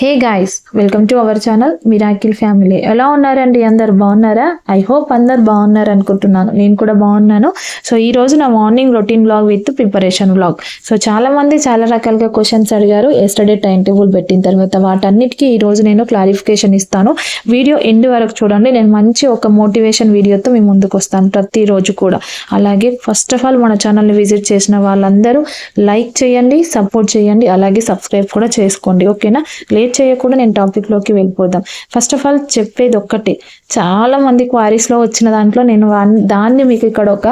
Hey guys welcome to our channel miracle family ఎలా ఉన్నారండి? అందరు బాగున్నారా? ఐ హోప్ అందరు బాగున్నారు అనుకుంటున్నాను. నేను కూడా బాగున్నాను. సో ఈ రోజు నా morning routine blog with preparation blog so చాలా మంది చాలా రకాలుగా క్వశ్చన్స్ అడిగారు. ఎస్టర్డే టైం టేబుల్ పెట్టిన తర్వాత వాటన్నిటికీ ఈ రోజు నేను క్లారిఫికేషన్ ఇస్తాను. వీడియో ఎండ్ వరకు చూడండి. నేను మంచి ఒక మోటివేషన్ వీడియోతో మీ ముందుకు వస్తాను ప్రతిరోజు కూడా. అలాగే ఫస్ట్ ఆఫ్ ఆల్ మన ఛానల్ని విజిట్ చేసిన వాళ్ళందరూ లైక్ చేయండి సపోర్ట్ చేయండి. అలాగే సబ్స్క్రైబ్ కూడా చేసుకోండి. ఓకేనా లేట్ చేయకుండా నేను టాపిక్లోకి వెళ్ళిపోదాం. ఫస్ట్ ఆఫ్ ఆల్ చెప్పేది ఒక్కటే. చాలా మంది క్వారీస్లో వచ్చిన దాంట్లో నేను దాన్ని మీకు ఇక్కడ ఒక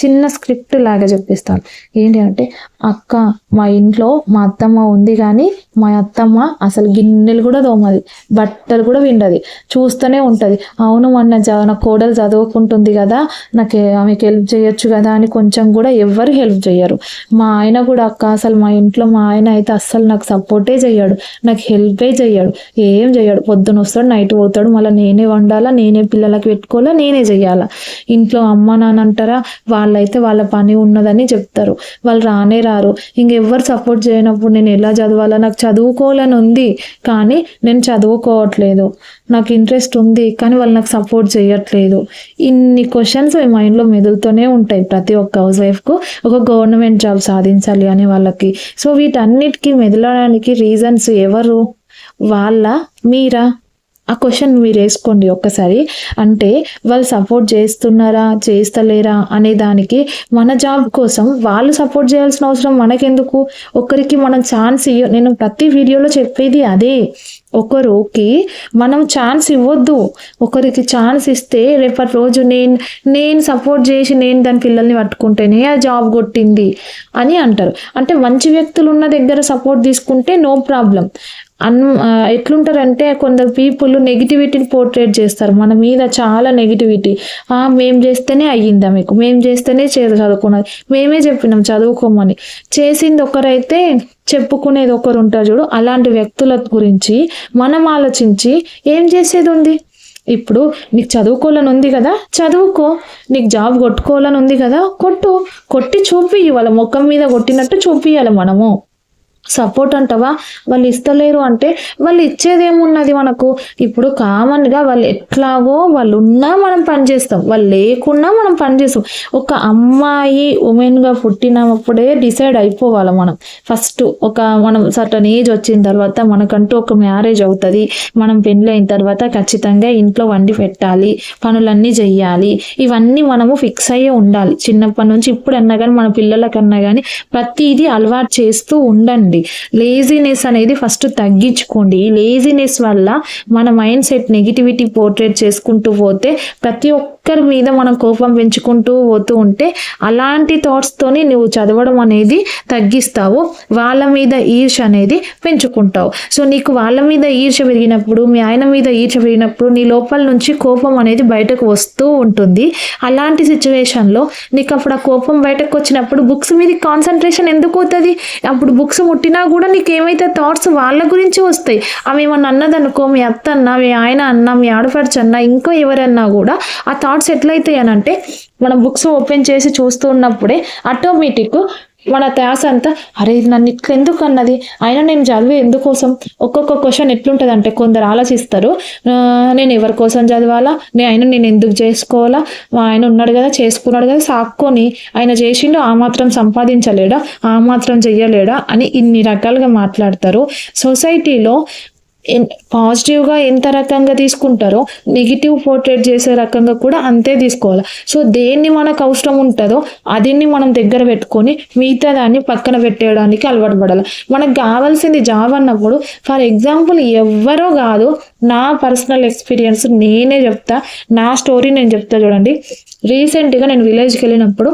చిన్న స్క్రిప్ట్ లాగా చెప్పిస్తాను. ఏంటి అంటే అక్క మా ఇంట్లో మా అత్తమ్మ ఉంది కానీ మా అత్తమ్మ అసలు గిన్నెలు కూడా తోమది బట్టలు కూడా విండది చూస్తూనే ఉంటుంది. అవును మొన్న నా కోడలు చదువుకుంటుంది కదా నాకు ఆమెకి హెల్ప్ చేయొచ్చు కదా అని కొంచెం కూడా ఎవ్వరు హెల్ప్ చేయరు. మా ఆయన కూడా అక్క అసలు మా ఇంట్లో మా ఆయన అయితే అస్సలు నాకు సపోర్టే చేయడు. నాకు హెల్పే చేయడు ఏం చేయడు పొద్దున వస్తాడు నైట్ పోతాడు. మళ్ళీ నేనే వండాలా నేనే పిల్లలకి పెట్టుకోవాలా నేనే చెయ్యాలా? ఇంట్లో అమ్మ నాన్న అంటారా వాళ్ళైతే వాళ్ళ పని ఉన్నదని చెప్తారు. వాళ్ళు రానే రారు. ఇంకెవ్వరు సపోర్ట్ చేయనప్పుడు నేను ఎలా చదవాలా? నాకు చదువుకోవాలని ఉంది కానీ నేను చదువుకోవట్లేదు. నాకు ఇంట్రెస్ట్ ఉంది కానీ వాళ్ళు నాకు సపోర్ట్ చేయట్లేదు. ఇన్ని క్వశ్చన్స్ మీ మైండ్లో మెదులుతూనే ఉంటాయి ప్రతి ఒక్క హౌస్ వైఫ్కు ఒక గవర్నమెంట్ జాబ్ సాధించాలి అని వాళ్ళకి. సో వీటన్నిటికీ మెదలడానికి రీజన్స్ ఎవరు? వాళ్ళ మీరా? ఆ క్వశ్చన్ మీరు వేసుకోండి ఒక్కసారి. అంటే వాళ్ళు సపోర్ట్ చేస్తున్నారా చేస్తలేరా అనే దానికి మన జాబ్ కోసం వాళ్ళు సపోర్ట్ చేయాల్సిన అవసరం మనకెందుకు? ఒకరికి మనం ఛాన్స్ ఇవ్వ నేను ప్రతి వీడియోలో చెప్పేది అదే. ఒకరికి మనం ఛాన్స్ ఇవ్వద్దు. ఒకరికి ఛాన్స్ ఇస్తే రేపటి రోజు నేను నేను సపోర్ట్ చేసి నేను దాని పిల్లల్ని పట్టుకుంటేనే ఆ జాబ్ కొట్టింది అని అంటారు. అంటే మంచి వ్యక్తులు ఉన్న దగ్గర సపోర్ట్ తీసుకుంటే నో ప్రాబ్లం అన్ ఎట్లుంటారంటే కొందరు పీపుల్ నెగిటివిటీని పోర్ట్రేట్ చేస్తారు. మన మీద చాలా నెగిటివిటీ మేము చేస్తేనే అయ్యిందా మీకు? మేము చేస్తేనే చేదు చదువుకున్నది. మేమే చెప్పినాం చదువుకోమని. చేసింది ఒకరైతే చెప్పుకునేది ఒకరు ఉంటారు చూడు అలాంటి వ్యక్తుల గురించి మనం ఆలోచించి ఏం చేసేది ఉంది? ఇప్పుడు నీకు చదువుకోవాలని ఉంది కదా చదువుకో. నీకు జాబ్ కొట్టుకోవాలని ఉంది కదా కొట్టు. కొట్టి చూపి వాళ్ళ ముఖం మీద కొట్టినట్టు చూపియాలి మనము. సపోర్ట్ అంటవా? వాళ్ళు ఇస్తలేరు అంటే వాళ్ళు ఇచ్చేదేమున్నది మనకు? ఇప్పుడు కామన్గా వాళ్ళు ఎట్లాగో వాళ్ళు ఉన్నా మనం పనిచేస్తాం వాళ్ళు లేకున్నా మనం పని చేస్తాం. ఒక అమ్మాయి ఉమెన్గా పుట్టినప్పుడే డిసైడ్ అయిపోవాలి మనం. ఫస్ట్ ఒక మనం సర్టన్ ఏజ్ వచ్చిన తర్వాత మనకంటూ ఒక మ్యారేజ్ అవుతుంది. మనం పెళ్ళి అయిన తర్వాత ఖచ్చితంగా ఇంట్లో వండి పెట్టాలి. పనులన్నీ చెయ్యాలి. ఇవన్నీ మనము ఫిక్స్ అయ్యే ఉండాలి. చిన్నప్పటి నుంచి ఇప్పుడన్నా కానీ మన పిల్లలకన్నా కానీ ప్రతిదీ అలవాటు చేస్తూ ఉండండి. లేజినెస్ అనేది ఫస్ట్ తగ్గించుకోండి. ఈ లేజినెస్ వల్ల మన మైండ్ సెట్ నెగిటివిటీ పోర్ట్రేట్ చేసుకుంటూ పోతే ప్రతి ఒక్కరి మీద మనం కోపం పెంచుకుంటూ పోతూ ఉంటే అలాంటి థాట్స్తోని నువ్వు చదవడం అనేది తగ్గిస్తావు. వాళ్ళ మీద ఈర్ష అనేది పెంచుకుంటావు. సో నీకు వాళ్ళ మీద ఈర్ష పెరిగినప్పుడు మీ ఆయన మీద ఈర్ష పెరిగినప్పుడు నీ లోపల నుంచి కోపం అనేది బయటకు వస్తూ ఉంటుంది. అలాంటి సిచ్యువేషన్లో నీకు అప్పుడు ఆ కోపం బయటకు వచ్చినప్పుడు బుక్స్ మీద కాన్సన్ట్రేషన్ ఎందుకు అవుతుంది? అప్పుడు బుక్స్ పుట్టినా కూడా నీకు ఏమైతే థాట్స్ వాళ్ళ గురించి వస్తాయి. అవి ఏమన్నా అన్నదనుకో మీ అత్త అన్న మీ ఆయన అన్న మీ ఆడపడుచు అన్న ఇంకో ఎవరన్నా కూడా ఆ థాట్స్ ఎట్లయితాయి అని అంటే మనం బుక్స్ ఓపెన్ చేసి చూస్తూ ఉన్నప్పుడే ఆటోమేటిక్ మన ధ్యాస అంతా అరే ఇది నన్ను ఇట్లా ఎందుకు అన్నది? అయినా నేను చదివే ఎందుకోసం? ఒక్కొక్క క్వశ్చన్ ఎట్లుంటుంది అంటే కొందరు ఆలోచిస్తారు. నేను ఎవరి కోసం చదవాలా? నేను ఆయన నేను ఎందుకు చేసుకోవాలా? ఆయన ఉన్నాడు కదా చేసుకున్నాడు కదా సాక్కొని ఆయన చేసిండు ఆ మాత్రం సంపాదించలేడా? ఆ మాత్రం చెయ్యలేడా? అని ఇన్ని రకాలుగా మాట్లాడతారు. సొసైటీలో పాజిటివ్గా ఎంత రకంగా తీసుకుంటారో నెగిటివ్ పోర్ట్రేట్ చేసే రకంగా కూడా అంతే తీసుకోవాలి. సో దేన్ని మనకు అవసరం ఉంటుందో అదిని మనం దగ్గర పెట్టుకొని మిగతా దాన్ని పక్కన పెట్టేయడానికి అలవాటు పడాలి. మనకు కావాల్సింది జాబ్ అన్నప్పుడు ఫర్ ఎగ్జాంపుల్ ఎవరో కాదు నా పర్సనల్ ఎక్స్పీరియన్స్ నేనే చెప్తా నా స్టోరీ నేను చెప్తా చూడండి. రీసెంట్గా నేను విలేజ్కి వెళ్ళినప్పుడు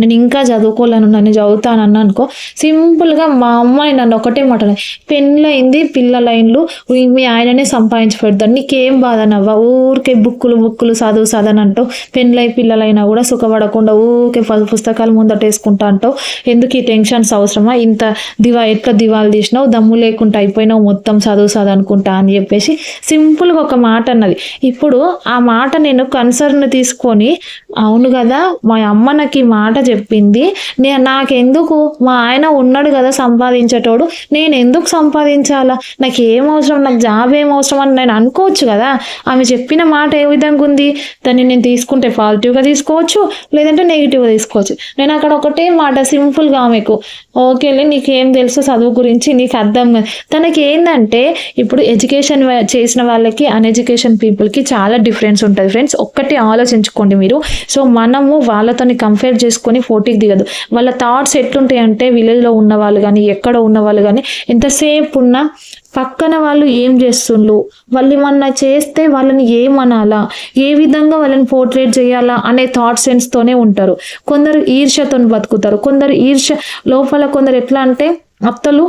నేను ఇంకా చదువుకోలేను నన్ను చదువుతానని అనుకో సింపుల్గా మా అమ్మని నన్ను ఒకటే మాట అన్నది. పిల్ల పిల్లలైన్లు మీ ఆయననే సంపాదించి పెడతాడు నీకేం బాధ నవ్వ? ఊరికే బుక్కులు బుక్కులు చదువు చదవని అంటావు. పెళ్ళై పిల్లలైనా కూడా సుఖపడకుండా ఊరికే పుస్తకాలు ముందట వేసుకుంటా అంటావు. ఎందుకు ఈ టెన్షన్స్ అవసరమా? ఇంత దివా ఎట్లా దివాలు తీసినావు? దమ్ము లేకుండా అయిపోయినావు మొత్తం చదువు చదువు అని చెప్పేసి సింపుల్గా ఒక మాట అన్నది. ఇప్పుడు ఆ మాట నేను కన్సర్న్ తీసుకొని అవును కదా మా అమ్మ నాకు ఈ మాట చెప్పింది. నే నాకెందుకు? మా ఆయన ఉన్నాడు కదా సంపాదించేటోడు. నేను ఎందుకు సంపాదించాలా? నాకు ఏం అవసరం? నాకు జాబ్ ఏం అవసరం అని నేను అనుకోవచ్చు కదా. ఆమె చెప్పిన మాట ఏ విధంగా ఉంది? దాన్ని నేను తీసుకుంటే పాజిటివ్గా తీసుకోవచ్చు లేదంటే నెగిటివ్గా తీసుకోవచ్చు. నేను అక్కడ ఒకటే మాట సింపుల్గా ఆమెకు ఓకేలే నీకేం తెలుసు చదువు గురించి? నీకు అర్థం కాదు. తనకి ఏంటంటే ఇప్పుడు ఎడ్యుకేషన్ చేసిన వాళ్ళకి అన్ఎడ్యుకేషన్ పీపుల్కి చాలా డిఫరెన్స్ ఉంటుంది. ఫ్రెండ్స్ ఒక్కటి ఆలోచించుకోండి మీరు. సో మనము వాళ్ళతోని కంపేర్ చేసుకుని పోటీకి దిగదు. వాళ్ళ థాట్స్ ఎట్లుంటాయి అంటే విలేజ్లో ఉన్న వాళ్ళు కానీ ఎక్కడ ఉన్న వాళ్ళు కానీ ఎంతసేపు ఉన్నా పక్కన వాళ్ళు ఏం చేస్తుండ్రు? వాళ్ళు ఏమన్నా చేస్తే వాళ్ళని ఏమనాలా? ఏ విధంగా వాళ్ళని పోర్ట్రేట్ చేయాలా అనే థాట్ సెన్స్తోనే ఉంటారు. కొందరు ఈర్ష్యతో బతుకుతారు. కొందరు ఈర్ష్య లోపల కొందరు ఎట్లా అంటే అత్తలు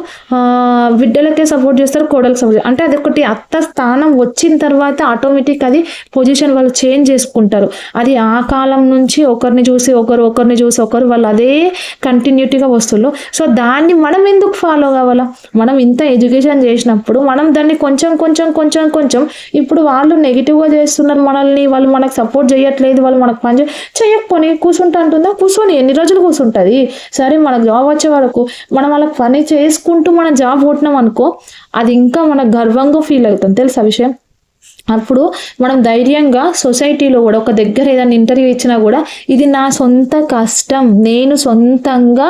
బిడ్డలకే సపోర్ట్ చేస్తారు కోడలకు సపోర్ట్ అంటే అదొకటి అత్త స్థానం వచ్చిన తర్వాత ఆటోమేటిక్ అది పొజిషన్ వాళ్ళు చేంజ్ చేసుకుంటారు. అది ఆ కాలం నుంచి ఒకరిని చూసి ఒకరు ఒకరిని చూసి ఒకరు వాళ్ళు అదే కంటిన్యూటీగా వస్తున్నారు సో దాన్ని మనం ఎందుకు ఫాలో కావాలా? మనం ఇంత ఎడ్యుకేషన్ చేసినప్పుడు మనం దాన్ని కొంచెం కొంచెం కొంచెం కొంచెం ఇప్పుడు వాళ్ళు నెగిటివ్గా చేస్తున్నారు మనల్ని వాళ్ళు మనకు సపోర్ట్ చేయట్లేదు వాళ్ళు మనకు పని చేయకపోని కూర్చుంటా అంటుందా? కూర్చొని ఎన్ని రోజులు కూర్చుంటుంది సరే మనకు జాబ్ వచ్చే వరకు మనం వాళ్ళకి పని చేసుకుంటూ మనం జాబ్ కొట్టినాం అనుకో అది ఇంకా మనకు గర్వంగా ఫీల్ అవుతాం తెలుసా విషయం? అప్పుడు మనం ధైర్యంగా సొసైటీలో కూడా ఒక దగ్గర ఏదైనా ఇంటర్వ్యూ ఇచ్చినా కూడా ఇది నా సొంత కష్టం నేను సొంతంగా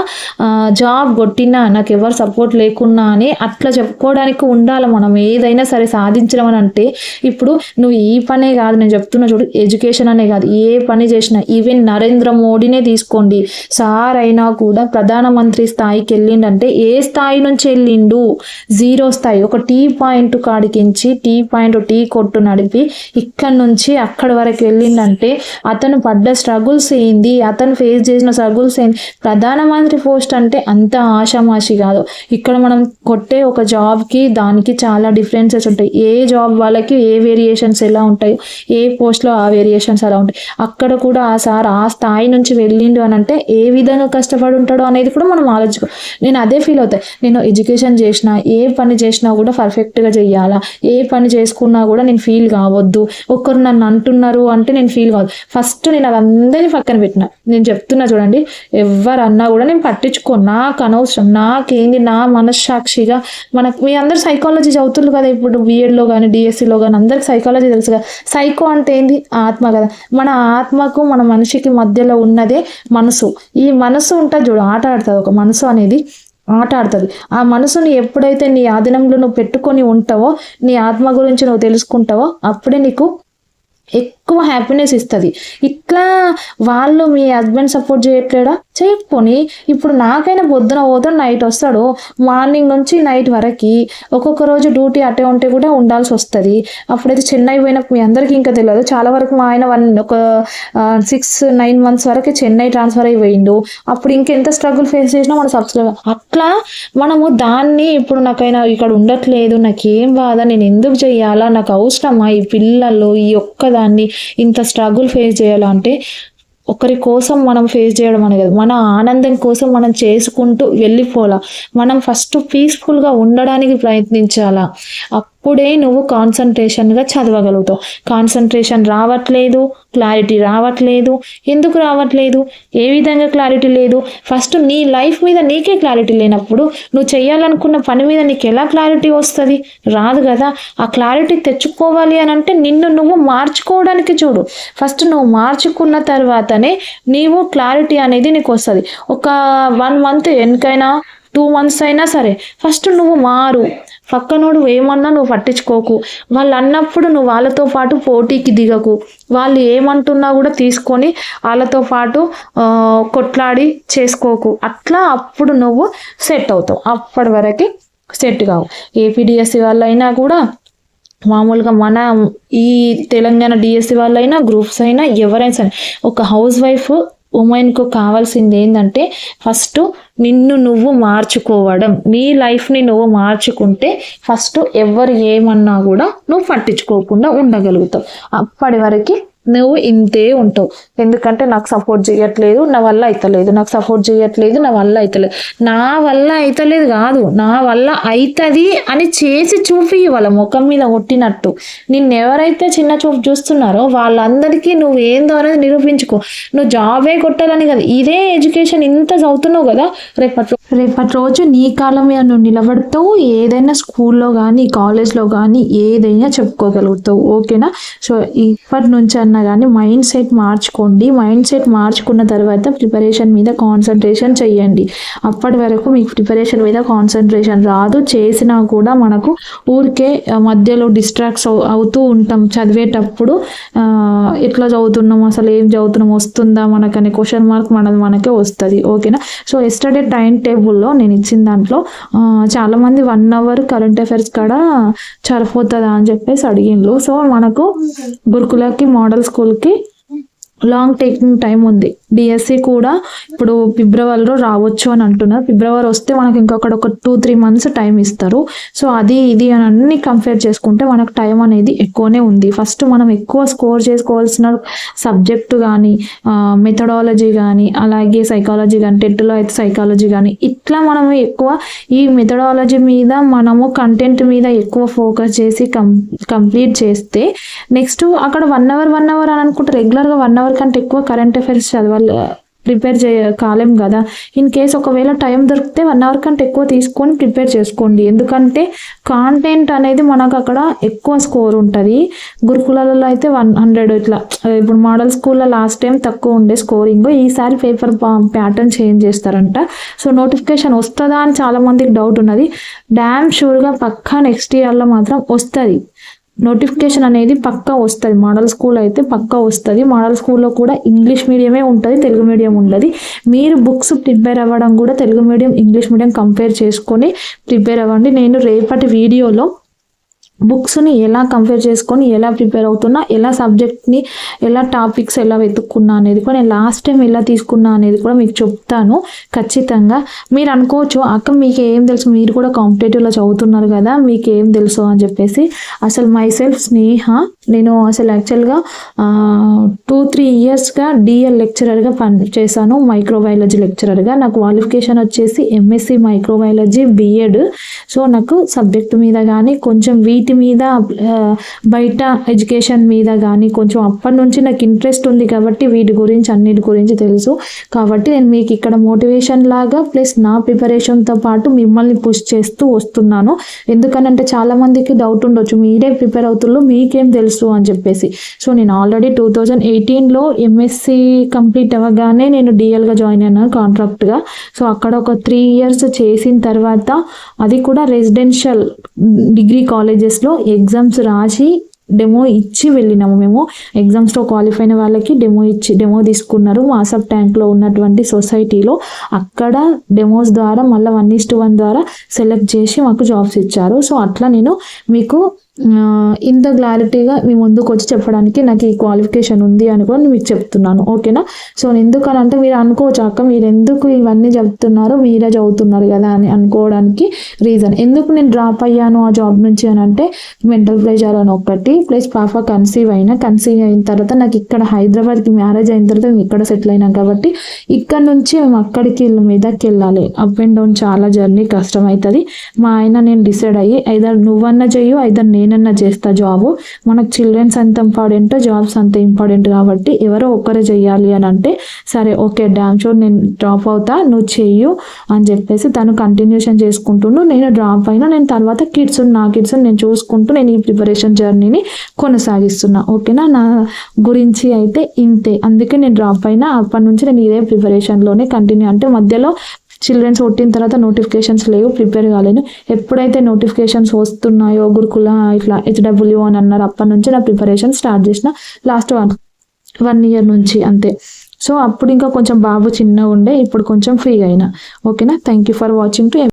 జాబ్ కొట్టినా నాకు ఎవరు సపోర్ట్ లేకున్నా అని అట్లా చెప్పుకోవడానికి ఉండాలి మనం. ఏదైనా సరే సాధించడం అని అంటే ఇప్పుడు నువ్వు ఈ పనే కాదు నేను చెప్తున్నా చూడు ఎడ్యుకేషన్ అనే కాదు ఏ పని చేసినా ఈవెన్ నరేంద్ర మోడీనే తీసుకోండి. సార్ అయినా కూడా ప్రధానమంత్రి స్థాయికి వెళ్ళిండంటే ఏ స్థాయి నుంచి వెళ్ళిండు? జీరో స్థాయి. ఒక టీ పాయింట్ కాడికించి టీ పాయింట్ టీ కొట్టున నడిపి ఇక్కడ నుంచి అక్కడ వరకు వెళ్ళిందంటే అతను పడ్డ స్ట్రగుల్స్ ఏంది? అతను ఫేస్ చేసిన స్ట్రగుల్స్ ఏంది? ప్రధానమంత్రి పోస్ట్ అంటే అంత ఆషామాషి కాదు. ఇక్కడ మనం కొట్టే ఒక జాబ్కి దానికి చాలా డిఫరెన్సెస్ ఉంటాయి. ఏ జాబ్ వాళ్ళకి ఏ వేరియేషన్స్ ఎలా ఉంటాయో ఏ పోస్ట్లో ఆ వేరియేషన్స్ అలా ఉంటాయి. అక్కడ కూడా ఆ సార్ ఆ స్థాయి నుంచి వెళ్ళిండు అని అంటే ఏ విధంగా కష్టపడి ఉంటాడో అనేది కూడా మనం ఆలోచించుకో. నేను అదే ఫీల్ అవుతాయి. నేను ఎడ్యుకేషన్ చేసినా ఏ పని చేసినా కూడా పర్ఫెక్ట్గా చేయాలా ఏ పని చేసుకున్నా కూడా నేను ఫీల్ కావద్దు. ఒక్కరు నన్ను అంటున్నారు అంటే నేను ఫీల్ కావద్దు. ఫస్ట్ నేను అదందరినీ పక్కన పెట్టిన. నేను చెప్తున్నా చూడండి ఎవరు అన్నా కూడా నేను పట్టించుకో. నాకు అనవసరం. నాకేంది? నా మనస్సాక్షిగా మనకు మీ అందరు సైకాలజీ చదువుతున్నారు కదా ఇప్పుడు బీఎడ్లో కానీ డిఎస్సిలో కానీ అందరికి సైకాలజీ తెలుసు కదా. సైకో అంటే ఏంది? ఆత్మ కదా. మన ఆత్మకు మన మనిషికి మధ్యలో ఉన్నదే మనసు. ఈ మనసు ఉంటుంది చూడు ఆట ఆడుతుంది ఒక మనసు అనేది. ఆట ఆడుతుంది ఆ మనసుని ఎప్పుడైతే నీ ఆధీనంలో నువ్వు పెట్టుకొని ఉంటావో నీ ఆత్మ గురించి నువ్వు తెలుసుకుంటావో అప్పుడే నీకు ఎక్కువ హ్యాపీనెస్ ఇస్తుంది. ఇట్లా వాళ్ళు మీ హస్బెండ్ సపోర్ట్ చేయట్లేడా? చేయకపోని ఇప్పుడు నాకైనా పొద్దున పోతాడు నైట్ వస్తాడు. మార్నింగ్ నుంచి నైట్ వరకు ఒక్కొక్క రోజు డ్యూటీ అటే ఉంటే కూడా ఉండాల్సి వస్తుంది. అప్పుడైతే చెన్నై పోయినప్పుడు మీ అందరికీ ఇంకా తెలియదు. చాలా వరకు మా ఆయన వన్ ఒక సిక్స్ నైన్ మంత్స్ వరకు చెన్నై ట్రాన్స్ఫర్ అయిపోయిండు. అప్పుడు ఇంకెంత స్ట్రగుల్ ఫేస్ చేసినా మన సబ్స్క్రైబ్ అట్లా మనము దాన్ని ఇప్పుడు నాకైనా ఇక్కడ ఉండట్లేదు. నాకేం బాధ? నేను ఎందుకు చేయాలా? నాకు అవసరమా? ఈ పిల్లలు ఈ ఒక్కదాన్ని ఇంత స్ట్రగుల్ ఫేస్ అంటే ఒకరి కోసం మనం ఫేస్ చేయడం అనేది కాదు. మన ఆనందం కోసం మనం చేసుకుంటూ వెళ్ళిపోలా మనం ఫస్ట్ పీస్ఫుల్గా ఉండడానికి ప్రయత్నించాలా? అప్పుడే నువ్వు కాన్సన్ట్రేషన్గా చదవగలుగుతావు. కాన్సన్ట్రేషన్ రావట్లేదు క్లారిటీ రావట్లేదు. ఎందుకు రావట్లేదు? ఏ విధంగా క్లారిటీ లేదు? ఫస్ట్ నీ లైఫ్ మీద నీకే క్లారిటీ లేనప్పుడు నువ్వు చేయాలనుకున్న పని మీద నీకు ఎలా క్లారిటీ వస్తుంది? రాదు కదా. ఆ క్లారిటీ తెచ్చుకోవాలి అని అంటే నిన్ను నువ్వు మార్చుకోవడానికి చూడు. ఫస్ట్ నువ్వు మార్చుకున్న తర్వాతనే నీవు క్లారిటీ అనేది నీకు వస్తుంది ఒక వన్ మంత్ ఎనికైనా టూ మంత్స్ అయినా సరే ఫస్ట్ నువ్వు మారు. పక్కనోడు ఏమన్నా నువ్వు పట్టించుకోకు. వాళ్ళు అన్నప్పుడు నువ్వు వాళ్ళతో పాటు పోటీకి దిగకు. వాళ్ళు ఏమంటున్నా కూడా తీసుకొని వాళ్ళతో పాటు కొట్లాడి చేసుకోకు. అట్లా అప్పుడు నువ్వు సెట్ అవుతావు. అప్పటి వరకు సెట్ కావు. ఏపీడిఎస్సి వాళ్ళైనా కూడా మామూలుగా మన ఈ తెలంగాణ డిఎస్సి వాళ్ళైనా గ్రూప్స్ అయినా ఎవరైనా సరే ఒక హౌస్ వైఫ్ ఉమెన్కు కావాల్సింది ఏంటంటే ఫస్ట్ నిన్ను నువ్వు మార్చుకోవడం. నీ లైఫ్ని నువ్వు మార్చుకుంటే ఫస్ట్ ఎవరు ఏమన్నా కూడా నువ్వు పట్టించుకోకుండా ఉండగలుగుతావు. అప్పటి వరకు నువ్వు ఇంతే ఉంటావు. ఎందుకంటే నాకు సపోర్ట్ చేయట్లేదు నా వల్ల అవుతలేదు నాకు సపోర్ట్ చేయట్లేదు నా వల్ల అవుతలేదు నా వల్ల అవుతలేదు కాదు నా వల్ల అవుతుంది అని చేసి చూపి వాళ్ళ ముఖం మీద కొట్టినట్టు. నిన్ను ఎవరైతే చిన్న చూపు చూస్తున్నారో వాళ్ళందరికీ నువ్వు ఏందో అనేది నిరూపించుకో. నువ్వు జాబే కొట్టాలని కదా ఇదే ఎడ్యుకేషన్ ఇంత చదువుతున్నావు కదా రేపటి రేపటి రోజు నీ కాలం మీద నువ్వు నిలబడతావు ఏదైనా స్కూల్లో కానీ కాలేజ్లో కానీ ఏదైనా చెప్పుకోగలుగుతావు. ఓకేనా? సో ఇప్పటి నుంచి ఏదన్నా కానీ మైండ్ సెట్ మార్చుకోండి. మైండ్ సెట్ మార్చుకున్న తర్వాత ప్రిపరేషన్ మీద కాన్సన్ట్రేషన్ చేయండి అప్పటి వరకు మీకు ప్రిపరేషన్ మీద కాన్సన్ట్రేషన్ రాదు. చేసినా కూడా మనకు ఊరికే మధ్యలో డిస్ట్రాక్ట్స్ అవుతూ ఉంటాం. చదివేటప్పుడు ఎట్లా చదువుతున్నాం అసలు ఏం చదువుతున్నాం వస్తుందా మనకనే క్వశ్చన్ మార్క్ మనది మనకే వస్తుంది. ఓకేనా? సో ఎస్టర్డే టైం టేబుల్లో నేను ఇచ్చిన దాంట్లో చాలామంది వన్ అవర్ కరెంట్ అఫైర్స్ కాడ సరిపోతుందా అని చెప్పేసి అడిగిండ్రు. సో మనకు గురుకులకి మోడల్ स्कूल की లాంగ్ టేకింగ్ టైం ఉంది. డిఎస్సి కూడా ఇప్పుడు ఫిబ్రవరిలో రావచ్చు అని అంటున్నారు. ఫిబ్రవరి వస్తే మనకి ఇంకొకటి ఒక టూ త్రీ మంత్స్ టైం ఇస్తారు. సో అది ఇది అని అన్ని కంపేర్ చేసుకుంటే మనకు టైం అనేది ఎక్కువనే ఉంది. ఫస్ట్ మనం ఎక్కువ స్కోర్ చేసుకోవాల్సిన సబ్జెక్టు కానీ మెథడాలజీ కానీ అలాగే సైకాలజీ కానీ టెట్లో అయితే సైకాలజీ కానీ ఇట్లా మనం ఎక్కువ ఈ మెథడాలజీ మీద మనము కంటెంట్ మీద ఎక్కువ ఫోకస్ చేసి కం కంప్లీట్ చేస్తే నెక్స్ట్ అక్కడ వన్ అవర్ వన్ అవర్ అని అనుకుంటే రెగ్యులర్గా వన్ అవర్ కంటే ఎక్కువ కరెంట్ అఫైర్స్ చదవాలి ప్రిపేర్ చేయ కాలేం కదా. ఇన్ కేస్ ఒకవేళ టైం దొరికితే వన్ అవర్ కంటే ఎక్కువ తీసుకొని ప్రిపేర్ చేసుకోండి. ఎందుకంటే కాంటెంట్ అనేది మనకు అక్కడ ఎక్కువ స్కోర్ ఉంటుంది. గురుకులాలలో అయితే వన్ హండ్రెడ్ ఇట్లా ఇప్పుడు మోడల్ స్కూల్లో లాస్ట్ టైం తక్కువ ఉండే స్కోరింగ్ ఈసారి పేపర్ ప్యాటర్న్ చేంజ్ చేస్తారంట. సో నోటిఫికేషన్ వస్తుందా అని చాలామందికి డౌట్ ఉన్నది. డ్యామ్ షూర్గా పక్కా నెక్స్ట్ ఇయర్లో మాత్రం వస్తుంది. నోటిఫికేషన్ అనేది పక్కా వస్తుంది. మోడల్ స్కూల్ అయితే పక్కా వస్తుంది. మోడల్ స్కూల్లో కూడా ఇంగ్లీష్ మీడియమే ఉంటుంది తెలుగు మీడియం ఉండదు. మీరు బుక్స్ ప్రిపేర్ అవ్వడం కూడా Telugu medium English medium compare చేసుకొని ప్రిపేర్ అవ్వండి. నేను రేపటి వీడియోలో బుక్స్ని ఎలా కంపేర్ చేసుకొని ఎలా ప్రిపేర్ అవుతున్నా ఎలా సబ్జెక్ట్ని ఎలా టాపిక్స్ ఎలా వెతుక్కున్నా అనేది కూడా నేను లాస్ట్ టైం ఎలా తీసుకున్నా అనేది కూడా మీకు చెప్తాను. ఖచ్చితంగా మీరు అనుకోవచ్చు అక్క మీకు ఏం తెలుసు? మీరు కూడా కాంపిటేటివ్లో చదువుతున్నారు కదా మీకు ఏం తెలుసు? అని చెప్పేసి అసలు మై సెల్ఫ్ స్నేహ నేను అసలు యాక్చువల్గా టూ త్రీ ఇయర్స్గా డిఎల్ లెక్చరర్గా పని చేశాను మైక్రోబయాలజీ లెక్చరర్గా నా క్వాలిఫికేషన్ వచ్చేసి ఎంఎస్సి మైక్రోబయాలజీ బిఎడ్ సో నాకు సబ్జెక్ట్ మీద కానీ కొంచెం వీటి మీద బయట ఎడ్యుకేషన్ మీద కానీ కొంచెం అప్పటి నుంచి నాకు ఇంట్రెస్ట్ ఉంది కాబట్టి వీటి గురించి అన్నిటి గురించి తెలుసు. కాబట్టి నేను మీకు ఇక్కడ మోటివేషన్ లాగా ప్లస్ నా ప్రిపరేషన్తో పాటు మిమ్మల్ని పుష్ చేస్తూ వస్తున్నాను. ఎందుకనంటే చాలా మందికి డౌట్ ఉండొచ్చు మీరే ప్రిపేర్ అవుతుల్లో మీకేం తెలుసు అని చెప్పేసి. సో నేను ఆల్రెడీ టూ థౌజండ్ ఎయిటీన్లో ఎంఎస్సి కంప్లీట్ అవ్వగానే నేను డిఎల్గా జాయిన్ అయినాను కాంట్రాక్ట్గా సో అక్కడ ఒక త్రీ ఇయర్స్ చేసిన తర్వాత అది కూడా రెసిడెన్షియల్ డిగ్రీ కాలేజెస్ కాలేజెస్లో ఎగ్జామ్స్ రాసి డెమో ఇచ్చి వెళ్ళినాము మేము. ఎగ్జామ్స్లో క్వాలిఫై అయిన వాళ్ళకి డెమో ఇచ్చి డెమో తీసుకున్నారు. మాసప్ ట్యాంక్లో ఉన్నటువంటి సొసైటీలో అక్కడ డెమోస్ ద్వారా మళ్ళీ వన్ ఇస్ వన్ ద్వారా సెలెక్ట్ చేసి మాకు జాబ్స్ ఇచ్చారు. సో అట్లా నేను మీకు ఇంత క్లారిటీగా మీ ముందుకు వచ్చి చెప్పడానికి నాకు ఈ క్వాలిఫికేషన్ ఉంది అని కూడా మీకు చెప్తున్నాను ఓకేనా? సో ఎందుకనంటే మీరు అనుకోవచ్చు అక్క మీరు ఎందుకు ఇవన్నీ చెప్తున్నారు మీరే చదువుతున్నారు కదా అని అనుకోవడానికి రీజన్ ఎందుకు నేను డ్రాప్ అయ్యాను ఆ జాబ్ నుంచి అని అంటే మెంటల్ ప్రెషర్ అని ఒకటి ప్లస్ పాప కన్సీవ్ అయినా కన్సీవ్ అయిన తర్వాత నాకు ఇక్కడ హైదరాబాద్కి మ్యారేజ్ అయిన తర్వాత మేము ఇక్కడ సెటిల్ అయినాం కాబట్టి ఇక్కడ నుంచి మేము అక్కడికి వెళ్ళి మీదకి వెళ్ళాలి. అప్ అండ్ డౌన్ చాలా జర్నీ కష్టం అవుతుంది మా ఆయన నేను డిసైడ్ అయ్యి ఐదర్ నువ్వన్నా చెయ్యు ఐదర్ నేను నేనన్నా చేస్తా జాబు. మనకు చిల్డ్రన్స్ అంత ఇంపార్టెంట్ జాబ్స్ అంత ఇంపార్టెంట్ కాబట్టి ఎవరో ఒక్కరే చెయ్యాలి అని అంటే సరే ఓకే డ్యామ్ షూర్ నేను డ్రాప్ అవుతా నువ్వు చెయ్యు అని చెప్పేసి తను కంటిన్యూషన్ చేసుకుంటుండు. నేను డ్రాప్ అయినా నేను తర్వాత కిడ్స్ నా కిడ్స్ నేను చూసుకుంటూ నేను ఈ ప్రిపరేషన్ జర్నీని కొనసాగిస్తున్నా. ఓకేనా నా గురించి అయితే ఇంతే. అందుకే నేను డ్రాప్ అయినా అప్పటి నుంచి నేను ఇదే ప్రిపరేషన్లోనే కంటిన్యూ అంటే మధ్యలో చిల్డ్రన్స్ కొట్టిన తర్వాత నోటిఫికేషన్స్ లేవు ప్రిపేర్ కాలేను ఎప్పుడైతే నోటిఫికేషన్స్ వస్తున్నాయో గురుకుల ఇట్లా హెచ్డబ్ల్యూ అని అన్నారు అప్పటి నుంచి నా ప్రిపరేషన్ స్టార్ట్ చేసిన లాస్ట్ వన్ వన్ ఇయర్ నుంచి అంతే. సో అప్పుడు ఇంకా కొంచెం బాబు చిన్నగా ఉండే ఇప్పుడు కొంచెం ఫ్రీ అయినా. ఓకేనా thank you for watching to